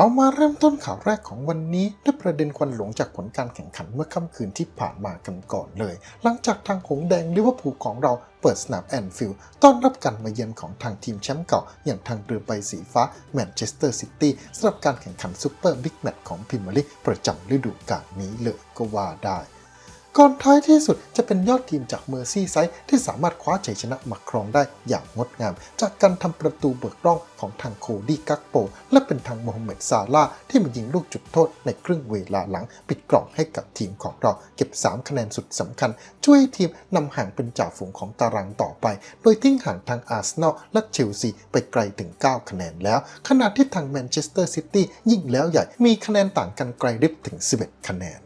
เรามาเริ่มต้นข่าวแรกของวันนี้ด้วยประเด็นควันหลงจากผลการแข่งขันเมื่อค่ำคืนที่ผ่านมากันก่อนเลย หลังจากทางหงแดงลิเวอร์พูลของเราเปิดสนามแอนฟิลด์ต้อนรับการมาเยือนของทางทีมแชมป์เก่า อย่างทางเรือใบสีฟ้าแมนเชสเตอร์ซิตี้สำหรับการแข่งขันซูเปอร์บิ๊กแมตช์ของพรีเมียร์ลีกประจำฤดูกาลนี้เลยก็ว่าได้ ก่อนท้ายที่สุดจะเป็นยอดทีมจากเมอร์ซี่ไซด์ที่สามารถคว้าชัยชนะมาครองได้อย่างงดงาม จากการทำประตูเบิกร่องของทางโคดี้กักโป และเป็นทางโมฮัมเหม็ดซาลาที่มายิงลูกจุดโทษในครึ่งเวลาหลัง ปิดกล่องให้กับทีมของเราเก็บ 3 คะแนนสุดสำคัญ ช่วยให้ทีมนำห่างเป็นจ่าฝูงของตารางต่อไป โดยทิ้งห่างทางอาร์เซนอลและเชลซีไปไกลถึง 9 คะแนนแล้ว ขณะที่ทางแมนเชสเตอร์ซิตี้ยิ่งแล้วใหญ่มีคะแนนต่างกันไกลริบถึง 11 คะแนน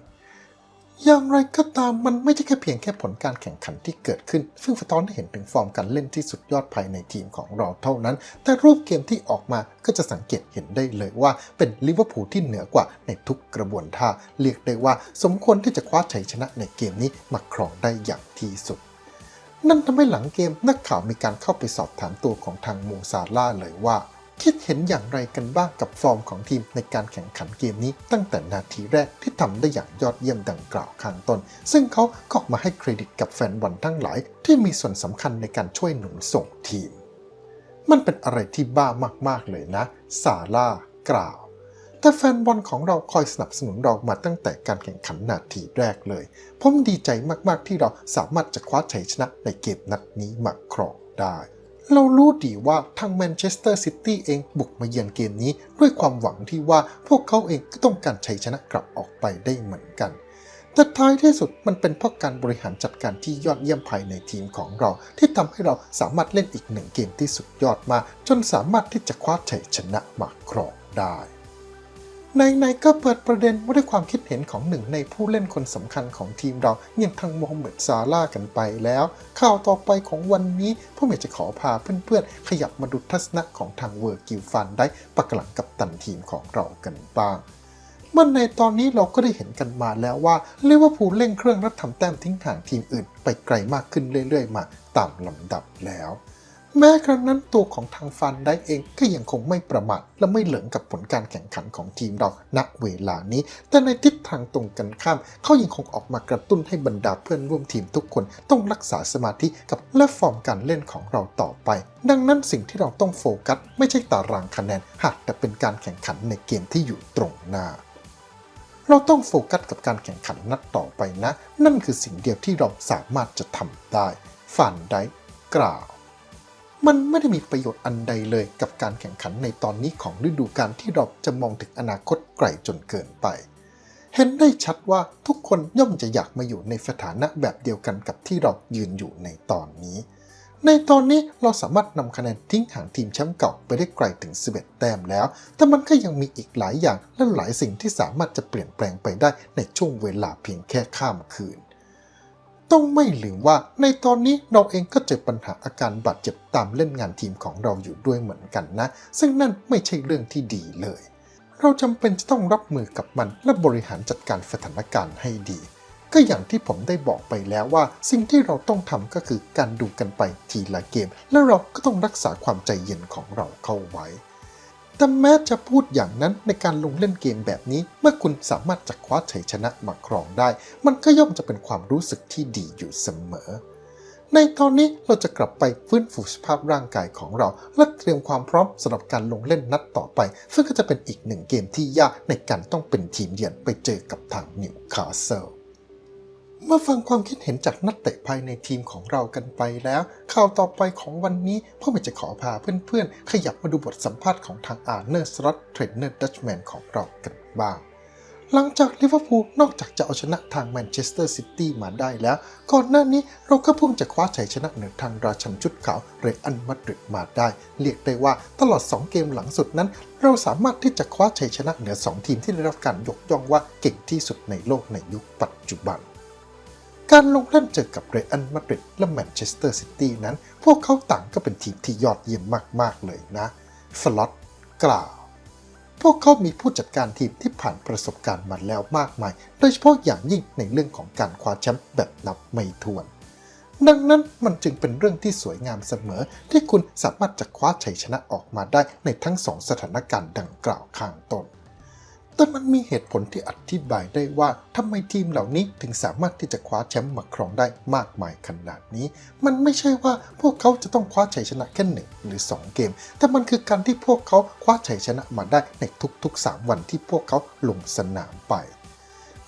อย่างไรก็ตามมันไม่ใช่แค่เพียงแค่ผลการแข่งขันที่เกิดขึ้น ซึ่งสะท้อนให้เห็นถึงฟอร์มการเล่นที่สุดยอดภายในทีมของเราเท่านั้น แต่รูปเกมที่ออกมาก็จะสังเกตเห็นได้เลยว่าเป็นลิเวอร์พูลที่เหนือกว่าในทุกกระบวนท่า เรียกได้ว่าสมควรที่จะคว้าชัยชนะในเกมนี้มาครองได้อย่างที่สุดนั่นทำให้หลังเกมนักข่าวมีการเข้าไปสอบถามตัวของทางโมซาล่าเลยว่า คิดเห็นอย่างไรกันบ้างกับฟอร์มของทีมในการแข่งขันเกมนี้ ตั้งแต่นาทีแรกที่ทำได้อย่างยอดเยี่ยมดังกล่าวข้างต้น ซึ่งเขาก็มาให้เครดิตกับแฟนบอลทั้งหลาย ที่มีส่วนสำคัญในการช่วยหนุนส่งทีม มันเป็นอะไรที่บ้ามากๆเลยนะซาร่ากล่าวแต่แฟนบอลของเราคอยสนับสนุนเรามาตั้งแต่การแข่งขันนาทีแรกเลย ผมดีใจมากๆที่เราสามารถจะคว้าชัยชนะในเกมนัดนี้มาครองได้ เรารู้ดีว่าทางแมนเชสเตอร์ซิตี้เองบุกมาเยือนเกมนี้ด้วยความหวังที่ว่าพวกเขาเองก็ต้องการชัยชนะกลับออกไปได้เหมือนกัน แต่ท้ายที่สุดมันเป็นเพราะการบริหารจัดการที่ยอดเยี่ยมภายในทีมของเรา ที่ทำให้เราสามารถเล่นอีกหนึ่งเกมที่สุดยอดมา จนสามารถที่จะคว้าชัยชนะมาครองได้ ในๆก็เปิดประเด็นว่าด้วยความคิดเห็นของหนึ่งในผู้เล่นคนสำคัญของทีมเราอย่างทางโมฮัมเหม็ดซาร่ากันไปแล้ว ข่าวต่อไปของวันนี้ผมอยากจะขอพาเพื่อนๆ ขยับมาดูทัศนะของทางเวอร์กิลฟันได้ปักหลังกับตันทีมของเรากันบ้างเมื่อในตอนนี้เราก็ได้เห็นกันมาแล้วว่าลิเวอร์พูลเร่งเครื่องและทำแต้มทิ้งห่างทีมอื่น ไปไกลมากขึ้นเรื่อยๆ มาตามลำดับแล้ว แม้ครั้งนั้นตัวของทางฟันได้เองก็ยังคงไม่ประมาทและไม่เหลิงกับผลการแข่งขันของทีมเราณเวลานี้ แต่ในทิศทางตรงกันข้าม เขายังคงออกมากระตุ้นให้บรรดาเพื่อนร่วมทีมทุกคนต้องรักษาสมาธิกับและฟอร์มการเล่นของเราต่อไป ดังนั้นสิ่งที่เราต้องโฟกัส ไม่ใช่ตารางคะแนนหากแต่เป็นการแข่งขันในเกมที่อยู่ตรงหน้าเราต้องโฟกัสกับการแข่งขันนัดต่อไปนะ นั่นคือสิ่งเดียวที่เราสามารถจะทำได้ฟันได้กล่าว มันไม่ได้มีประโยชน์อันใดเลยกับการแข่งขันในตอนนี้ของฤดูกาลที่เราจะมองถึงอนาคตไกลจนเกินไป เห็นได้ชัดว่าทุกคนย่อมจะอยากมาอยู่ในสถานะแบบเดียวกันกับที่เรายืนอยู่ในตอนนี้ ในตอนนี้เราสามารถนำคะแนนทิ้งห่างทีมแชมป์เก่าไปได้ไกลถึง 11 แต้มแล้ว แต่มันก็ยังมีอีกหลายอย่างและหลายสิ่งที่สามารถจะเปลี่ยนแปลงไปได้ในช่วงเวลาเพียงแค่ข้ามคืน ต้องไม่ลืมว่าในตอนนี้เราเองก็เจอปัญหาอาการบาดเจ็บตามเล่นงานทีมของเราอยู่ด้วยเหมือนกันนะ ซึ่งนั่นไม่ใช่เรื่องที่ดีเลย เราจำเป็นจะต้องรับมือกับมันและบริหารจัดการสถานการณ์ให้ดี ก็อย่างที่ผมได้บอกไปแล้วว่า สิ่งที่เราต้องทำก็คือการดูกันไปทีละเกม และเราก็ต้องรักษาความใจเย็นของเราเข้าไว้ แต่แม้จะพูดอย่างนั้นในการลงเล่นเกมแบบนี้ เมื่อคุณสามารถจะคว้าชัยชนะมาครองได้ มันก็ย่อมจะเป็นความรู้สึกที่ดีอยู่เสมอ ในตอนนี้เราจะกลับไปฟื้นฟูสภาพร่างกายของเรา และเตรียมความพร้อมสำหรับการลงเล่นนัดต่อไป ซึ่งก็จะเป็นอีกหนึ่งเกมที่ยากในการต้องเป็นทีมเยือนไปเจอกับทางนิวคาสเซิล เมื่อฟังความคิดเห็นจากนักเตะภายในทีมของเรากันไปแล้ว ข่าวต่อไปของวันนี้พ่อเมจะขอพาเพื่อนๆ ขยับมาดูบทสัมภาษณ์ของทางอาร์เนอร์สล็อตเทรนเนอร์ดัชแมนของเรากันบ้าง หลังจากลิเวอร์พูลนอกจากจะเอาชนะทางแมนเชสเตอร์ซิตี้มาได้แล้ว ก่อนหน้านี้เราก็เพิ่งจะคว้าชัยชนะเหนือทางราชันชุดขาวเรอันมาดริดมาได้ เรียกได้ว่าตลอด 2 เกมหลังสุดนั้น เราสามารถที่จะคว้าชัยชนะเหนือ 2 ทีมที่ได้รับการยกย่องว่าเก่งที่สุดในโลกในยุคปัจจุบัน การลงเล่นเจอกับเรอัลมาดริดและแมนเชสเตอร์ซิตี้นั้น พวกเขาต่างก็เป็นทีมที่ยอดเยี่ยมมากๆเลยนะสล็อตกล่าว พวกเขามีผู้จัดการทีมที่ผ่านประสบการณ์มาแล้วมากมาย โดยเฉพาะอย่างยิ่งในเรื่องของการคว้าแชมป์แบบนับไม่ถ้วน ดังนั้นมันจึงเป็นเรื่องที่สวยงามเสมอ ที่คุณสามารถจะคว้าชัยชนะออกมาได้ในทั้งสองสถานการณ์ดังกล่าวข้างต้น แต่มันมีเหตุผลที่อธิบายได้ว่าทำไมทีมเหล่านี้ถึงสามารถที่จะคว้าแชมป์มาครองได้มากมายขนาดนี้ มันไม่ใช่ว่าพวกเขาจะต้องคว้าชัยชนะแค่หนึ่งหรือ 2 เกม แต่มันคือการที่พวกเขาคว้าชัยชนะมาได้ในทุกๆ 3 วันที่พวกเขาลงสนามไป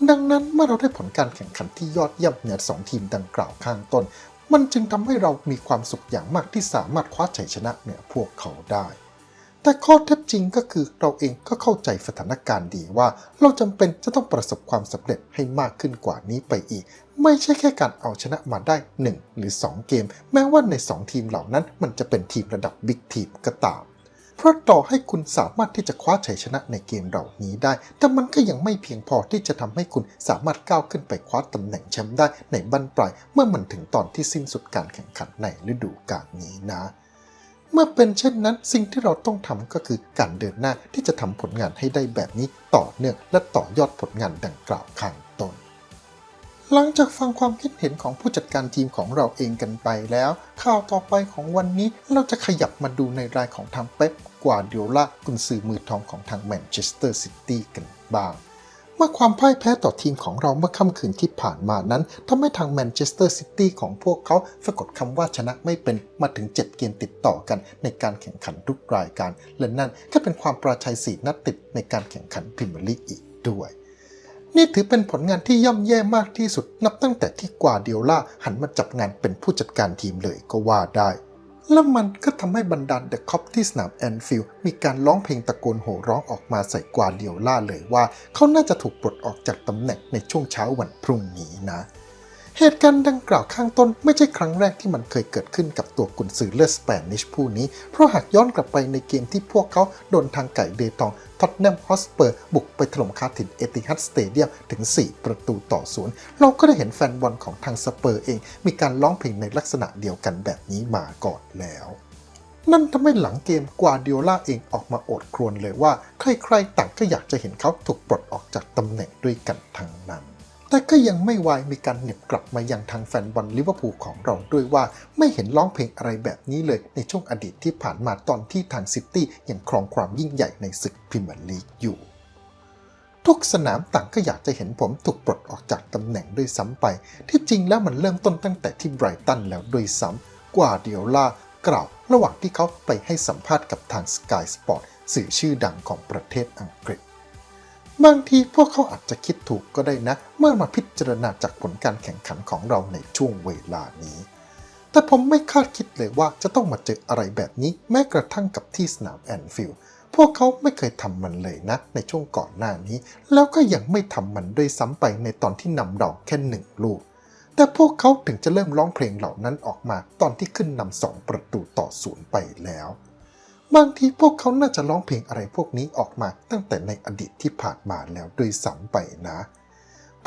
ดังนั้นเมื่อเราได้ผลการแข่งขันที่ยอดเยี่ยมเหนือสองทีมดังกล่าวข้างต้น มันจึงทำให้เรามีความสุขอย่างมากที่สามารถคว้าชัยชนะเหนือพวกเขาได้ แต่ข้อเท็จจริงก็คือเราเองก็เข้าใจสถานการณ์ดีว่า เราจำเป็นจะต้องประสบความสำเร็จให้มากขึ้นกว่านี้ไปอีก ไม่ใช่แค่การเอาชนะมาได้ 1 หรือ 2 เกม แม้ว่าใน 2 ทีมเหล่านั้น มันจะเป็นทีมระดับบิ๊กทีมก็ตามเพราะต่อให้คุณสามารถที่จะคว้าชัยชนะในเกมเหล่านี้ได้ แต่มันก็ยังไม่เพียงพอที่จะทำให้คุณสามารถก้าวขึ้นไปคว้าตำแหน่งแชมป์ได้ในบั้นปลายเมื่อมันถึงตอนที่สิ้นสุดการแข่งขันในฤดูกาลนี้นะ เมื่อเป็นเช่นนั้นสิ่งที่เราต้องทำก็คือการเดินหน้าที่จะทำผลงานให้ได้แบบนี้ต่อเนื่องและต่อยอดผลงานดังกล่าวข้างต้น หลังจากฟังความคิดเห็นของผู้จัดการทีมของเราเองกันไปแล้ว ข่าวต่อไปของวันนี้เราจะขยับมาดูในรายของทางเป๊ปกวาร์ดิโอลากุนซือมือทองของทางแมนเชสเตอร์ซิตี้กันบ้าง เมื่อความพ่ายแพ้ต่อทีมของเราเมื่อค่ำคืนที่ผ่านมานั้นทำให้ทางแมนเชสเตอร์ซิตี้ของพวกเขาสะกดคำว่าชนะไม่เป็นมาถึง 7 เกมติดต่อกันในการแข่งขันทุกรายการ และนั่นก็เป็นความปราชัยสีนัดติดในการแข่งขันพรีเมียร์ลีกอีกด้วย นี่ถือเป็นผลงานที่ย่ำแย่มากที่สุดนับตั้งแต่ที่กวาเดียล่าหันมาจับงานเป็นผู้จัดการทีมเลยก็ว่าได้ และมันก็ทำให้บรรดาเดอะคอปที่สนามแอนฟิลด์มีการร้องเพลงตะโกนโห่ร้องออกมาใส่กวาเดียล่าเลยว่า เขาน่าจะถูกปลดออกจากตำแหน่งในช่วงเช้าวันพรุ่งนี้นะ เหตุการณ์ดังกล่าวข้างต้นไม่ใช่ครั้งแรกที่มันเคยเกิดขึ้นกับตัวกุนซือเลือดสเปนิชผู้นี้ เพราะหากย้อนกลับไปในเกมที่พวกเขาโดนทางไก่เดตองท็อตแนมฮอสเปอร์บุกไปถล่มคาถิ่นเอติฮัดสเตเดียมถึง 4 ประตูต่อศูนย์เราก็ได้เห็นแฟนบอลของทางสเปอร์เอง มีการร้องเพลงในลักษณะเดียวกันแบบนี้มาก่อนแล้วนั่นทำให้หลังเกมกวาเดียล่าเองออกมาโอดครวญเลยว่า ใครๆต่างก็อยากจะเห็นเขาถูกปลดออกจากตำแหน่งด้วยกันทั้งนั้น แต่ก็ยังไม่วายมีการเหน็บกลับมายังทางแฟนบอลลิเวอร์พูลของเราด้วยว่าไม่เห็นร้องเพลงอะไรแบบนี้เลยในช่วงอดีตที่ผ่านมาตอนที่ทางซิตี้ยังครองความยิ่งใหญ่ในศึกพรีเมียร์ลีกอยู่ ทุกสนามต่างก็อยากจะเห็นผมถูกปลดออกจากตำแหน่งด้วยซ้ำไป ที่จริงแล้วมันเริ่มต้นตั้งแต่ที่ไบรตันแล้วด้วยซ้ำกว่าเดียวล่ากล่าว ระหว่างที่เขาไปให้สัมภาษณ์กับทาง Sky Sport สื่อชื่อดังของประเทศอังกฤษ บางทีพวกเขาอาจจะคิดถูกก็ได้นะ เมื่อมาพิจารณาจากผลการแข่งขันของเราในช่วงเวลานี้ แต่ผมไม่คาดคิดเลยว่าจะต้องมาเจออะไรแบบนี้แม้กระทั่งกับที่สนามแอนฟิลด์พวกเขาไม่เคยทำมันเลยนะ ในช่วงก่อนหน้านี้ แล้วก็ยังไม่ทำมันด้วยซ้ำไปในตอนที่นำเราแค่หนึ่งลูก แต่พวกเขาถึงจะเริ่มร้องเพลงเหล่านั้นออกมาตอนที่ขึ้นนำสองประตูต่อศูนย์ไปแล้ว บางทีพวกเขาน่าจะร้องเพลงอะไรพวกนี้ออกมาตั้งแต่ในอดีตที่ผ่านมาแล้วด้วยซ้ำไปนะ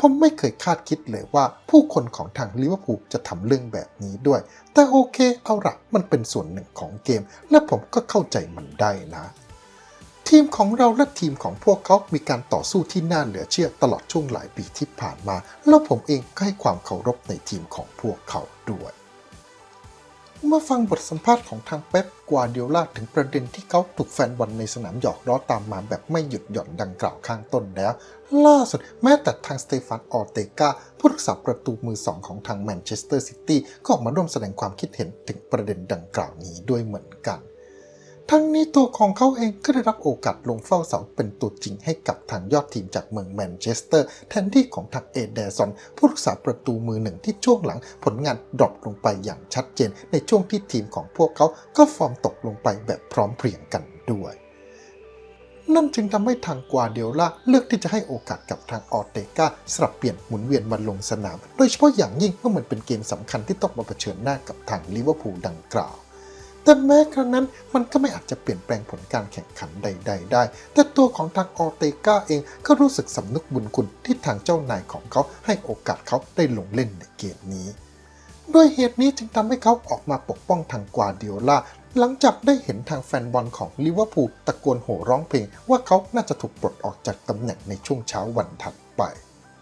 ผมไม่เคยคาดคิดเลยว่าผู้คนของทางลิเวอร์พูลจะทำเรื่องแบบนี้ด้วย แต่โอเคเอาละมันเป็นส่วนหนึ่งของเกม และผมก็เข้าใจมันได้นะทีมของเราและทีมของพวกเขา มีการต่อสู้ที่น่าเหลือเชื่อตลอดช่วงหลายปีที่ผ่านมา แล้วผมเองก็ให้ความเคารพในทีมของพวกเขาด้วย เมื่อฟังบทสัมภาษณ์ของทางเป๊ปกวาเดียล่าถึงประเด็นที่เขาถูกแฟนบอลในสนามหยอกล้อตามมาแบบไม่หยุดหย่อนดังกล่าวข้างต้นแล้ว ล่าสุดแม้แต่ทางสเตฟานออเตกาผู้รักษาประตูมือสองของทางแมนเชสเตอร์ซิตี้ก็ออกมาร่วมแสดงความคิดเห็นถึงประเด็นดังกล่าวนี้ด้วยเหมือนกัน ทั้งนี้ตัวของเขาเองก็ได้รับโอกาสลงเฝ้าเสาเป็นตัวจริงให้กับทางยอดทีมจากเมืองแมนเชสเตอร์ แทนที่ของทางเอเดซอนผู้รักษาประตูมือหนึ่งที่ช่วงหลังผลงานดรอปลงไปอย่างชัดเจน ในช่วงที่ทีมของพวกเขาก็ฟอร์มตกลงไปแบบพร้อมเพรียงกันด้วยนั่นจึงทำให้ทางกวาเดียล่าเลือกที่จะให้โอกาสกับทางออเตกาสลับเปลี่ยนหมุนเวียนมาลงสนาม โดยเฉพาะอย่างยิ่งเมื่อมันเป็นเกมสำคัญที่ต้องมาเผชิญหน้ากับทางลิเวอร์พูลดังกล่าว แต่แม้ครั้งนั้นมันก็ไม่อาจจะเปลี่ยนแปลงผลการแข่งขันใด ๆ ได้ แต่ตัวของทางออเตกาเองก็รู้สึกสำนึกบุญคุณที่ทางเจ้านายของเขาให้โอกาสเขาได้ลงเล่นในเกมนี้ ด้วยเหตุนี้จึงทำให้เขาออกมาปกป้องทางกวาเดียล่าหลังจากได้เห็นทางแฟนบอลของลิเวอร์พูลตะโกนโห่ร้องเพลงว่าเขาน่าจะถูกปลดออกจากตำแหน่งในช่วงเช้าวันถัดไป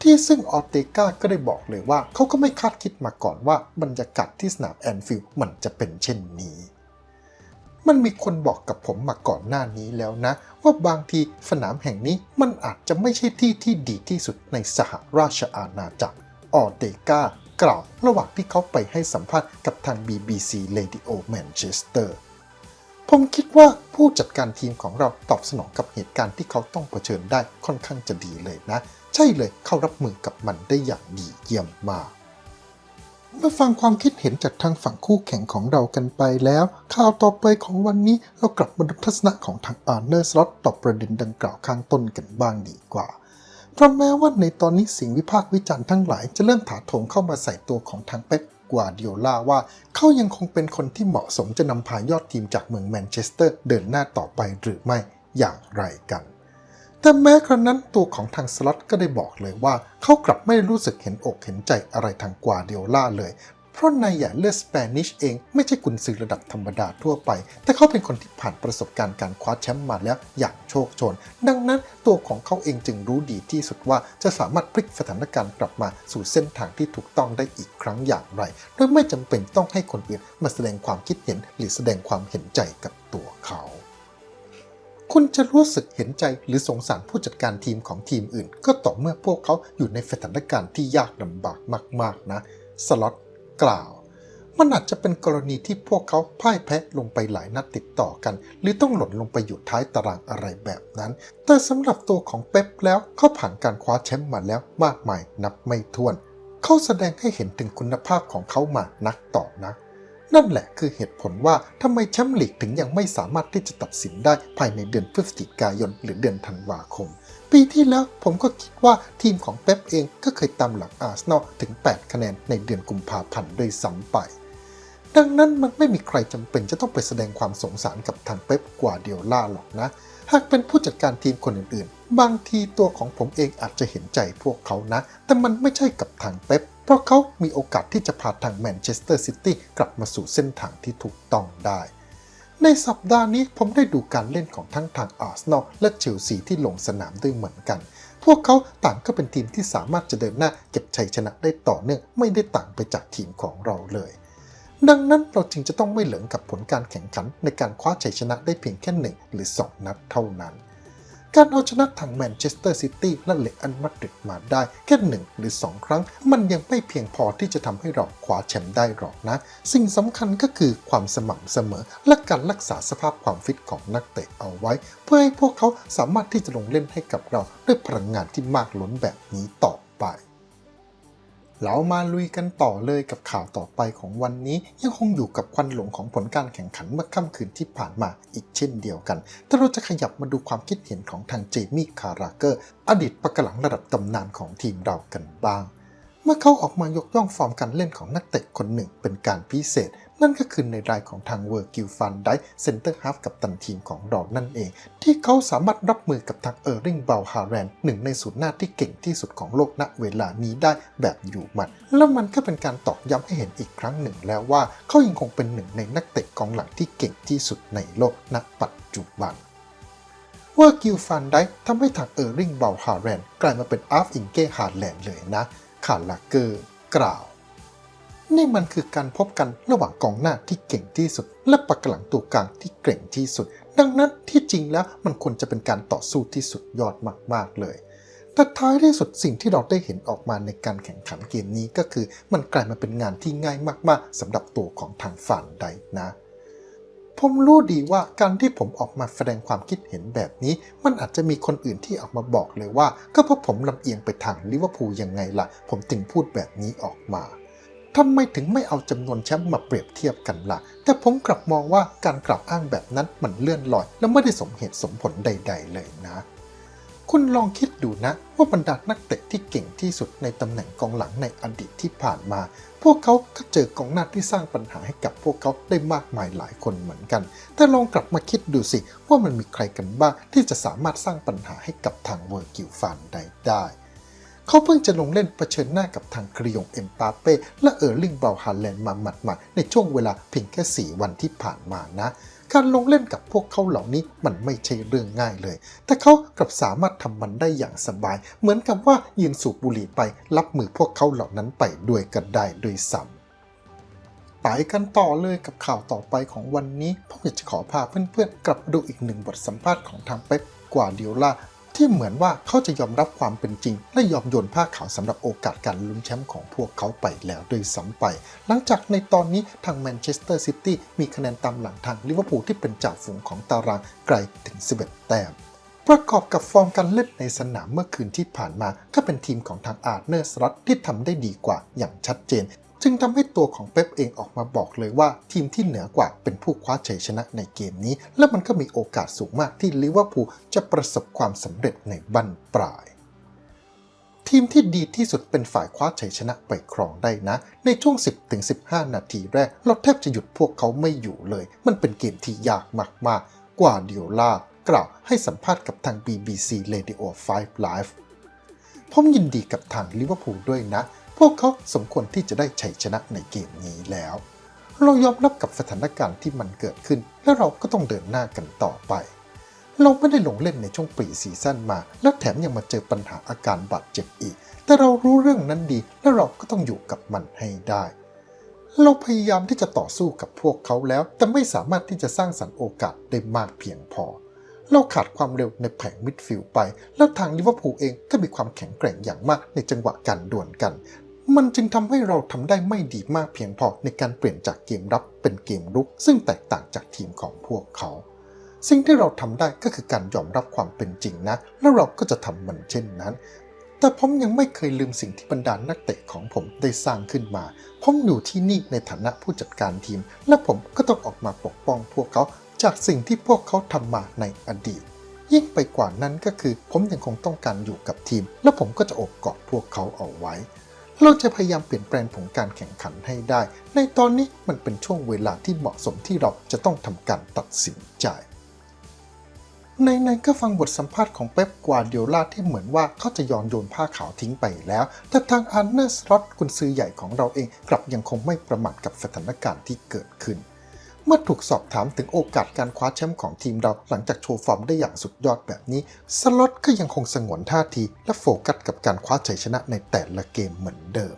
ที่ซึ่งออเตกาก็ได้บอกเลยว่าเขาก็ไม่คาดคิดมาก่อนว่าบรรยากาศที่สนามแอนฟิลด์มันจะเป็นเช่นนี้ มันมีคนบอกกับผมมาก่อนหน้านี้แล้วนะ ว่าบางทีสนามแห่งนี้มันอาจจะไม่ใช่ที่ที่ดีที่สุดในสหราชอาณาจักรออเตกากล่าวระหว่างที่เขาไปให้สัมภาษณ์กับทาง BBC Radio Manchester ผมคิดว่าผู้จัดการทีมของเราตอบสนองกับเหตุการณ์ที่เขาต้องเผชิญได้ค่อนข้างจะดีเลยนะ ใช่เลยเขารับมือกับมันได้อย่างดีเยี่ยมมาก เมื่อฟังความคิดเห็นจากทางฝั่งคู่แข่งของเรากันไปแล้ว ข่าวต่อไปของวันนี้เรากลับมาดูทัศนะของทางอาร์เนอร์สล็อตต่อประเด็นดังกล่าวข้างต้นกันบ้างดีกว่า เพราะแม้ว่าในตอนนี้สิ่งวิพากษ์วิจารณ์ทั้งหลายจะเริ่มถาโถมเข้ามาใส่ตัวของทางเป๊ปกวาดิโอลาว่าเขายังคงเป็นคนที่เหมาะสมจะนำพายอดทีมจากเมืองแมนเชสเตอร์เดินหน้าต่อไปหรือไม่อย่างไรกัน แต่แม้ครั้นั้นตัวของทางสล็อตก็ได้บอกเลยว่า เขากลับไม่รู้สึกเห็นอกเห็นใจอะไรทางกวาดิโอลาเลย เพราะนายอย่าเลือดสเปนิชเองไม่ใช่กุนซือระดับธรรมดาทั่วไป แต่เขาเป็นคนที่ผ่านประสบการณ์การคว้าแชมป์มาแล้วอย่างโชคโชน ดังนั้นตัวของเขาเองจึงรู้ดีที่สุดว่าจะสามารถพลิกสถานการณ์กลับมาสู่เส้นทางที่ถูกต้องได้อีกครั้งอย่างไร โดยไม่จำเป็นต้องให้คนอื่นมาแสดงความคิดเห็นหรือแสดงความเห็นใจกับตัวเขา คุณจะรู้สึกเห็นใจหรือสงสารผู้จัดการทีมของทีมอื่น ก็ต่อเมื่อพวกเขาอยู่ในสถานการณ์ที่ยากลำบากมากๆนะ สล็อตกล่าว มันอาจจะเป็นกรณีที่พวกเขาพ่ายแพ้ลงไปหลายนัดติดต่อกัน หรือต้องหล่นลงไปอยู่ท้ายตารางอะไรแบบนั้น แต่สำหรับตัวของเป๊ปแล้วเขาผ่านการคว้าแชมป์มาแล้วมากมายนับไม่ถ้วน เขาแสดงให้เห็นถึงคุณภาพของเขามานักต่อนัก นั่นแหละคือเหตุผลว่าทำไมแชมป์ลีกถึงยังไม่สามารถที่จะตัดสินได้ภายในเดือนพฤศจิกายนหรือเดือนธันวาคม ปีที่แล้วผมก็คิดว่าทีมของเป๊ปเองก็เคยตามหลังอาร์เซนอลถึง 8 คะแนนในเดือนกุมภาพันธ์ด้วยซ้ำไปดังนั้นมันไม่มีใครจำเป็นจะต้องไปแสดงความสงสารกับทางเป๊ปกวาเดียล่าหรอกนะ หากเป็นผู้จัดการทีมคนอื่นๆ บางทีตัวของผมเองอาจจะเห็นใจพวกเขานะ แต่มันไม่ใช่กับทางเป๊ป เพราะเขามีโอกาสที่จะพาทางแมนเชสเตอร์ซิตี้กลับมาสู่เส้นทางที่ถูกต้องได้ ในสัปดาห์นี้ผมได้ดูการเล่นของทั้งทางอาร์เซนอลและเชลซีที่ลงสนามด้วยเหมือนกัน พวกเขาต่างก็เป็นทีมที่สามารถจะเดินหน้าเก็บชัยชนะได้ต่อเนื่องไม่ได้ต่างไปจากทีมของเราเลยดังนั้นเราจึงจะต้องไม่เหลิงกับผลการแข่งขันในการคว้าชัยชนะได้เพียงแค่หนึ่งหรือ 2 นัดเท่านั้น การเอาชนะทางแมนเชสเตอร์ซิตี้และเลอันมาดริดมาได้แค่หนึ่งหรือ 2 ครั้ง มันยังไม่เพียงพอที่จะทำให้เราคว้าแชมป์ได้หรอกนะ สิ่งสำคัญก็คือความสม่ำเสมอ และการรักษาสภาพความฟิตของนักเตะเอาไว้ เพื่อให้พวกเขาสามารถที่จะลงเล่นให้กับเราด้วยพลังงานที่มากล้นแบบนี้ต่อไป เรามาลุยกันต่อเลยกับข่าวต่อไปของวันนี้ยังคงอยู่กับควันหลงของผลการแข่งขันเมื่อค่ำคืนที่ผ่านมาอีกเช่นเดียวกัน แต่เราจะขยับมาดูความคิดเห็นของทางเจมี่คาราเกอร์ อดีตปะกหลังระดับตำนานของทีมเรากันบ้าง เมื่อเขาออกมายกย่องฟอร์มการเล่นของนักเตะคนหนึ่งเป็นการพิเศษ นั่นก็คือในรายของทางเวอร์กิลฟันไดเซนเตอร์ฮาฟกับตันทีมของเรานั่นเอง ที่เขาสามารถรับมือกับทางเออร์ริงเบลฮาแรนหนึ่งในศูนย์หน้าที่เก่งที่สุดของโลกณเวลานี้ได้แบบอยู่หมัด แล้วมันก็เป็นการตอกย้ำให้เห็นอีกครั้งหนึ่งแล้วว่าเขายังคงเป็นหนึ่งในนักเตะกองหลังที่เก่งที่สุดในโลกณปัจจุบันเวอร์กิลฟันได้ทำให้ทางเออร์ริงเบลฮาแรนกลายมาเป็นอาร์ฟอิงเก้ฮาร์แลนด์เลยนะคาร์ลาเกอร์กล่าว นี่มันคือการพบกันระหว่างกองหน้าที่เก่งที่สุด และปากหลังตัวกลางที่เก่งที่สุด ดังนั้นที่จริงแล้วมันควรจะเป็นการต่อสู้ที่สุดยอดมากๆเลยแต่ท้ายที่สุดสิ่งที่เราได้เห็นออกมาในการแข่งขันเกมนี้ก็คือ มันกลายมาเป็นงานที่ง่ายมากๆสำหรับตัวของทางฝ่ายใดนะ ผมรู้ดีว่าการที่ผมออกมาแสดงความคิดเห็นแบบนี้ มันอาจจะมีคนอื่นที่ออกมาบอกเลยว่า ก็เพราะผมลำเอียงไปทางลิเวอร์พูลยังไงล่ะ ผมถึงพูดแบบนี้ออกมา ทำไมถึงไม่เอาจำนวนแชมป์มาเปรียบเทียบกันล่ะ แต่ผมกลับมองว่าการกล่าวอ้างแบบนั้นมันเลื่อนลอย และไม่ได้สมเหตุสมผลใด ๆ เลยนะ คุณลองคิดดูนะ ว่าบรรดานักเตะที่เก่งที่สุดในตำแหน่งกองหลังในอดีตที่ผ่านมา พวกเขาก็เจอกองหน้าที่สร้างปัญหาให้กับพวกเขาได้มากมายหลายคนเหมือนกัน แต่ลองกลับมาคิดดูสิว่ามันมีใครกันบ้างที่จะสามารถสร้างปัญหาให้กับทางเวอร์กิลฟานได้ได้ เขาเพิ่งจะลงเล่นเผชิญหน้ากับทางคริยงเอ็มปาเป้และเออร์ลิงเบลฮาแลนด์มาหมัดๆในช่วงเวลาเพียงแค่ 4 วันที่ผ่านมานะ การลงเล่นกับพวกเขาเหล่านี้มันไม่ใช่เรื่องง่ายเลย แต่เขากลับสามารถทำมันได้อย่างสบาย เหมือนกับว่ายืนสูบบุหรี่ไปรับมือพวกเขาเหล่านั้นไปด้วยกันได้ด้วยซ้ำไปกันต่อเลยกับข่าวต่อไปของวันนี้ ผมอยากจะขอพาเพื่อนๆ กลับดูอีกหนึ่งบทสัมภาษณ์ของทางเป๊ปกวาเดียล่า ที่เหมือนว่าเขาจะยอมรับความเป็นจริง และยอมโยนผ้าขาวสำหรับโอกาสการลุ้นแชมป์ของพวกเขาไปแล้วด้วยซ้ำไป หลังจากในตอนนี้ทางแมนเชสเตอร์ซิตี้มีคะแนนตามหลังทางลิเวอร์พูลที่เป็นจ่าฝูงของตารางไกลถึง 11 แต้มประกอบกับฟอร์มการเล่นในสนามเมื่อคืนที่ผ่านมา ก็เป็นทีมของทางอาร์เนอร์สล็อตที่ทำได้ดีกว่าอย่างชัดเจน จึงทำให้ตัวของเป๊ปเองออกมาบอกเลยว่าทีมที่เหนือกว่าเป็นผู้คว้าชัยชนะในเกมนี้ และมันก็มีโอกาสสูงมากที่ลิเวอร์พูลจะประสบความสำเร็จในบั้นปลาย ทีมที่ดีที่สุดเป็นฝ่ายคว้าชัยชนะไปครองได้นะ ในช่วง 10-15 นาทีแรก เราแทบจะหยุดพวกเขาไม่อยู่เลย มันเป็นเกมที่ยากมากๆ กว่าเดียวล่ากล่าวให้สัมภาษณ์กับทาง BBC Radio 5 Live ผมยินดีกับทางลิเวอร์พูลด้วยนะ พวกเขาสมควรที่จะได้ชัยชนะในเกมนี้แล้ว เรายอมรับกับสถานการณ์ที่มันเกิดขึ้น และเราก็ต้องเดินหน้ากันต่อไป เราไม่ได้ลงเล่นในช่วงปีซีซั่นมา และแถมยังมาเจอปัญหาอาการบาดเจ็บอีก แต่เรารู้เรื่องนั้นดี และเราก็ต้องอยู่กับมันให้ได้เราพยายามที่จะต่อสู้กับพวกเขาแล้ว แต่ไม่สามารถที่จะสร้างสรรค์โอกาสได้มากเพียงพอ เราขาดความเร็วในแผงมิดฟิลด์ไป แล้วทางลิเวอร์พูลเองก็มีความแข็งแกร่งอย่างมากในจังหวะการดวลกัน มันจึงทำให้เราทำได้ไม่ดีมากเพียงพอในการเปลี่ยนจากเกมรับเป็นเกมรุก ซึ่งแตกต่างจากทีมของพวกเขา สิ่งที่เราทำได้ก็คือการยอมรับความเป็นจริงนะ แล้วเราก็จะทำมันเช่นนั้น แต่ผมยังไม่เคยลืมสิ่งที่บรรดานักเตะของผมได้สร้างขึ้นมา ผมอยู่ที่นี่ในฐานะผู้จัดการทีม และผมก็ต้องออกมาปกป้องพวกเขาจากสิ่งที่พวกเขาทำมาในอดีต ยิ่งไปกว่านั้นก็คือ ผมยังคงต้องการอยู่กับทีม และผมก็จะโอบกอดพวกเขาเอาไว้ เราจะพยายามเปลี่ยนแปลงผลการแข่งขันให้ได้ ในตอนนี้มันเป็นช่วงเวลาที่เหมาะสมที่เราจะต้องทำการตัดสินใจในๆก็ฟังบทสัมภาษณ์ของเป๊ปกวาเดียล่าที่เหมือนว่าเขาจะยอนโยนผ้าขาวทิ้งไปแล้ว แต่ทางอันเนอร์สล็อตกุนซือใหญ่ของเราเองกลับยังคงไม่ประมาทกับสถานการณ์ที่เกิดขึ้น เมื่อถูกสอบถามถึงโอกาสการคว้าแชมป์ของทีมเราหลังจากโชว์ฟอร์มได้อย่างสุดยอดแบบนี้ สล็อตก็ยังคงสงวนท่าทีและโฟกัสกับการคว้าชัยชนะในแต่ละเกมเหมือนเดิม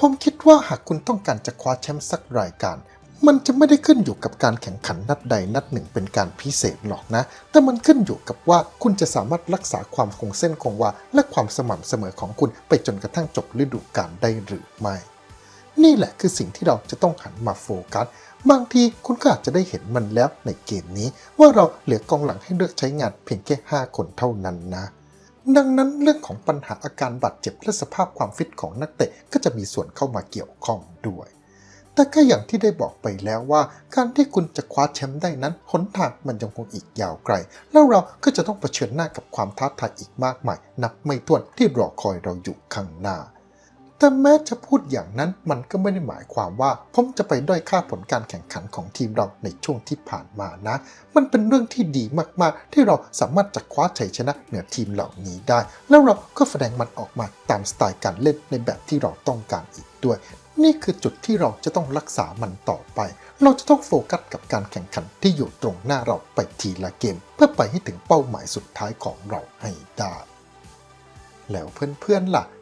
ผมคิดว่าหากคุณต้องการจะคว้าแชมป์สักรายการ มันจะไม่ได้ขึ้นอยู่กับการแข่งขันนัดใดนัดหนึ่งเป็นการพิเศษหรอกนะ แต่มันขึ้นอยู่กับว่าคุณจะสามารถรักษาความคงเส้นคงวาและความสม่ำเสมอของคุณไปจนกระทั่งจบฤดูกาลได้หรือไม่ นี่แหละคือสิ่งที่เราจะต้องหันมาโฟกัส บางทีคุณก็อาจจะได้เห็นมันแล้วในเกมนี้ ว่าเราเหลือกองหลังให้เลือกใช้งานเพียงแค่ 5 คนเท่านั้นนะ ดังนั้นเรื่องของปัญหาอาการบาดเจ็บและสภาพความฟิตของนักเตะก็จะมีส่วนเข้ามาเกี่ยวข้องด้วยแต่ก็อย่างที่ได้บอกไปแล้วว่า การที่คุณจะคว้าแชมป์ได้นั้นหนทางมันยังคงอีกยาวไกล แล้วเราก็จะต้องเผชิญหน้ากับความท้าทายอีกมากมาย นับไม่ถ้วนที่รอคอยเราอยู่ข้างหน้า แต่แม้จะพูดอย่างนั้นมันก็ไม่ได้หมายความว่า ผมจะไปด้อยค่าผลการแข่งขันของทีมเราในช่วงที่ผ่านมานะ มันเป็นเรื่องที่ดีมากๆ ที่เราสามารถจะคว้าชัยชนะเหนือทีมเหล่านี้ได้ แล้วเราก็แสดงมันออกมาตามสไตล์การเล่นในแบบที่เราต้องการอีกด้วย นี่คือจุดที่เราจะต้องรักษามันต่อไป เราจะต้องโฟกัสกับการแข่งขันที่อยู่ตรงหน้าเราไปทีละเกม เพื่อไปให้ถึงเป้าหมายสุดท้ายของเราให้ได้ แล้วเพื่อนๆล่ะ